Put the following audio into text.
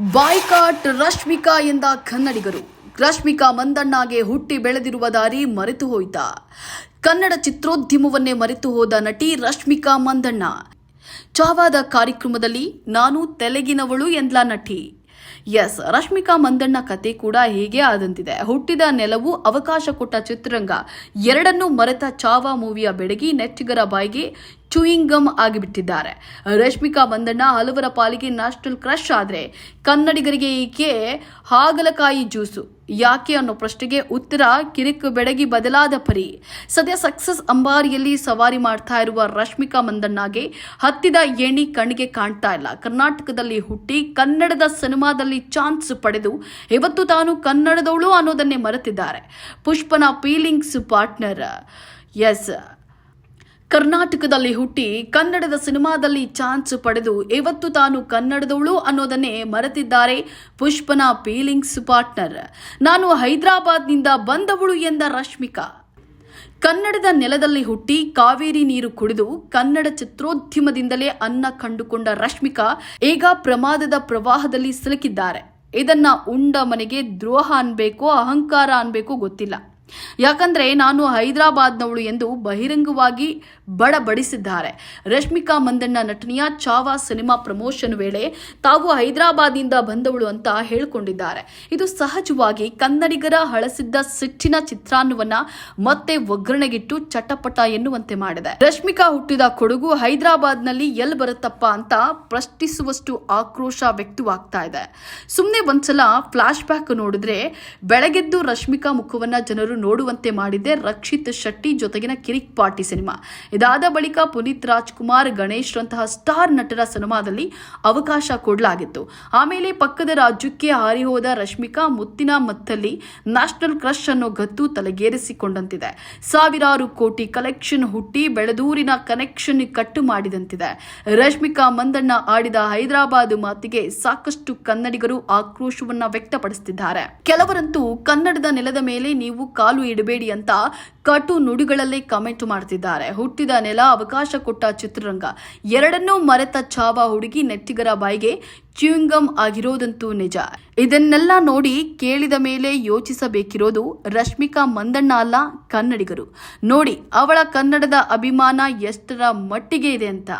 Boycott Rashmika ಎಂದ ಕನ್ನಡಿಗರು. ರಶ್ಮಿಕಾ ಮಂದಣ್ಣಗೆ ಹುಟ್ಟಿ ಬೆಳೆದಿರುವ ದಾರಿ ಮರೆತು ಹೋಯಿತಾ. ಕನ್ನಡ ಚಿತ್ರೋದ್ಯಮವನ್ನೇ ಮರೆತು ಹೋದ ನಟಿ ರಶ್ಮಿಕಾ ಮಂದಣ್ಣ. ಚಾವಾದ ಕಾರ್ಯಕ್ರಮದಲ್ಲಿ ನಾನು ತೆಲಗಿನವಳು ಎಂದ್ಲ ನಟಿ. ಎಸ್, ರಶ್ಮಿಕಾ ಮಂದಣ್ಣ ಕತೆ ಕೂಡ ಹೀಗೆ ಆದಂತಿದೆ. ಹುಟ್ಟಿದ ನೆಲವು ಅವಕಾಶ ಕೊಟ್ಟ ಚಿತ್ರರಂಗ. ಎರಡನ್ನೂ ಮರೆತ ಚಾವಾ ಮೂವಿಯ ಬೆಡಗಿ ನೆಚ್ಚಿಗರ ಬಾಯಿಗೆ ಚೂಯಿಂಗ್ ಗಮ್ ಆಗಿಬಿಟ್ಟಿದ್ದಾರೆ. ರಶ್ಮಿಕಾ ಮಂದಣ್ಣ ಹಲವರ ಪಾಲಿಗೆ ನ್ಯಾಷನಲ್ ಕ್ರಶ್ ಆದರೆ ಕನ್ನಡಿಗರಿಗೆ ಈಕೆ ಹಾಗಲಕಾಯಿ ಜ್ಯೂಸು. ಯಾಕೆ ಅನ್ನೋ ಪ್ರಶ್ನೆಗೆ ಉತ್ತರ ಕಿರಿಕ್ ಬೆಡಗಿ ಬದಲಾದ ಪರಿ. ಸದ್ಯ ಸಕ್ಸಸ್ ಅಂಬಾರಿಯಲ್ಲಿ ಸವಾರಿ ಮಾಡ್ತಾ ಇರುವ ರಶ್ಮಿಕಾ ಮಂದಣ್ಣಗೆ ಹತ್ತಿದ ಏಣಿ ಕಣ್ಣಿಗೆ ಕಾಣ್ತಾ ಇಲ್ಲ. ಕರ್ನಾಟಕದಲ್ಲಿ ಹುಟ್ಟಿ ಕನ್ನಡದ ಸಿನಿಮಾದಲ್ಲಿ ಚಾನ್ಸ್ ಪಡೆದು ಇವತ್ತು ತಾನು ಕನ್ನಡದವಳು ಅನ್ನೋದನ್ನೇ ಮರೆತಿದ್ದಾರೆ. ಪುಷ್ಪನ ಫೀಲಿಂಗ್ಸ್ ಪಾರ್ಟ್ನರ್ ಎಸ್ ಕರ್ನಾಟಕದಲ್ಲಿ ಹುಟ್ಟಿ ಕನ್ನಡದ ಸಿನಿಮಾದಲ್ಲಿ ಚಾನ್ಸ್ ಪಡೆದು ಇವತ್ತು ತಾನು ಕನ್ನಡದವಳು ಅನ್ನೋದನ್ನೇ ಮರೆತಿದ್ದಾರೆ ಪುಷ್ಪನ ಫೀಲಿಂಗ್ಸ್ ಪಾರ್ಟ್ನರ್. ನಾನು ಹೈದರಾಬಾದ್ನಿಂದ ಬಂದವಳು ಎಂದ ರಶ್ಮಿಕಾ. ಕನ್ನಡದ ನೆಲದಲ್ಲಿ ಹುಟ್ಟಿ ಕಾವೇರಿ ನೀರು ಕುಡಿದು ಕನ್ನಡ ಚಿತ್ರೋದ್ಯಮದಿಂದಲೇ ಅನ್ನ ಕಂಡುಕೊಂಡ ರಶ್ಮಿಕಾ ಈಗ ಪ್ರಮಾದದ ಪ್ರವಾಹದಲ್ಲಿ ಸಿಲುಕಿದ್ದಾರೆ. ಇದನ್ನ ಉಂಡ ಮನೆಗೆ ದ್ರೋಹ ಅನ್ಬೇಕೋ, ಅಹಂಕಾರ ಅನ್ಬೇಕೋ ಗೊತ್ತಿಲ್ಲ. ಯಾಕಂದ್ರೆ ನಾನು ಹೈದರಾಬಾದ್ನವಳು ಎಂದು ಬಹಿರಂಗವಾಗಿ ಬಡಬಡಿಸಿದ್ದಾರೆ. ರಶ್ಮಿಕಾ ಮಂದಣ್ಣ ನಟನೆಯ ಚಾವಾ ಸಿನಿಮಾ ಪ್ರಮೋಷನ್ ವೇಳೆ ತಾವು ಹೈದರಾಬಾದ್ನಿಂದ ಬಂದವಳು ಅಂತ ಹೇಳಿಕೊಂಡಿದ್ದಾರೆ. ಇದು ಸಹಜವಾಗಿ ಕನ್ನಡಿಗರ ಹಳಸಿದ್ದ ಸಿಟ್ಟಿನ ಚಿತ್ರಾನ್ನವನ್ನ ಮತ್ತೆ ಒಗ್ಗರಣೆಗಿಟ್ಟು ಚಟಪಟ ಎನ್ನುವಂತೆ ಮಾಡಿದೆ. ರಶ್ಮಿಕಾ ಹುಟ್ಟಿದ ಕೊಡಗು ಹೈದರಾಬಾದ್ನಲ್ಲಿ ಎಲ್ಲಿ ಬರುತ್ತಪ್ಪ ಅಂತ ಪ್ರಶ್ನಿಸುವಷ್ಟು ಆಕ್ರೋಶ ವ್ಯಕ್ತವಾಗ್ತಾ ಇದೆ. ಸುಮ್ಮನೆ ಒಂದ್ಸಲ ಫ್ಲಾಶ್ ಬ್ಯಾಕ್ ನೋಡಿದ್ರೆ ಬೆಳಗೆದ್ದು ರಶ್ಮಿಕಾ ಮುಖವನ್ನ ಜನರು ನೋಡುವಂತೆ ಮಾಡಿದ್ದೆ ರಕ್ಷಿತ್ ಶೆಟ್ಟಿ ಜೊತೆಗಿನ ಕಿರಿಕ್ ಪಾರ್ಟಿ ಸಿನಿಮಾ. ಇದಾದ ಬಳಿಕ ಪುನೀತ್ ರಾಜ್ಕುಮಾರ್, ಗಣೇಶ್ ರಂತಹ ಸ್ಟಾರ್ ನಟರ ಸಿನಿಮಾದಲ್ಲಿ ಅವಕಾಶ ಕೊಡಲಾಗಿತ್ತು. ಆಮೇಲೆ ಪಕ್ಕದ ರಾಜ್ಯಕ್ಕೆ ಹಾರಿ ಹೋದ ರಶ್ಮಿಕಾ ಮುತ್ತಿನ ಮತ್ತಲ್ಲಿ ನ್ಯಾಷನಲ್ ಕ್ರಶ್ ಅನ್ನೋ ಗತ್ತು ತಲೆಗೇರಿಸಿಕೊಂಡಂತಿದೆ. ಸಾವಿರಾರು ಕೋಟಿ ಕಲೆಕ್ಷನ್ ಹುಟ್ಟಿ ಬೆಳದೂರಿನ ಕನೆಕ್ಷನ್ ಕಟ್ಟು ಮಾಡಿದಂತಿದೆ. ರಶ್ಮಿಕಾ ಮಂದಣ್ಣ ಆಡಿದ ಹೈದರಾಬಾದ್ ಮಾತಿಗೆ ಸಾಕಷ್ಟು ಕನ್ನಡಿಗರು ಆಕ್ರೋಶವನ್ನ ವ್ಯಕ್ತಪಡಿಸುತ್ತಿದ್ದಾರೆ ಕೆಲವರಂತೂ ಕನ್ನಡದ ನೆಲದ ಮೇಲೆ ನೀವು ಕಾಲು ಇಡಬೇಡಿ ಅಂತ ಕಟು ನುಡಿಗಳಲ್ಲೇ ಕಮೆಂಟ್ ಮಾಡ್ತಿದ್ದಾರೆ. ಹುಟ್ಟಿದ ನೆಲ ಅವಕಾಶ ಕೊಟ್ಟ ಚಿತ್ರರಂಗ. ಎರಡನ್ನೂ ಮರೆತ ಚಾವ ಹುಡುಗಿ ನೆಟ್ಟಿಗರ ಬಾಯಿಗೆ ಚ್ಯೂಯಿಂಗಮ್ ಆಗಿರೋದಂತೂ ನಿಜ. ಇದನ್ನೆಲ್ಲ ನೋಡಿ ಕೇಳಿದ ಮೇಲೆ ಯೋಚಿಸಬೇಕಿರೋದು ರಶ್ಮಿಕಾ ಮಂದಣ್ಣ ಅಲ್ಲ ಕನ್ನಡಿಗರು. ನೋಡಿ, ಅವಳ ಕನ್ನಡದ ಅಭಿಮಾನ ಎಷ್ಟರ ಮಟ್ಟಿಗೆ ಇದೆ ಅಂತ.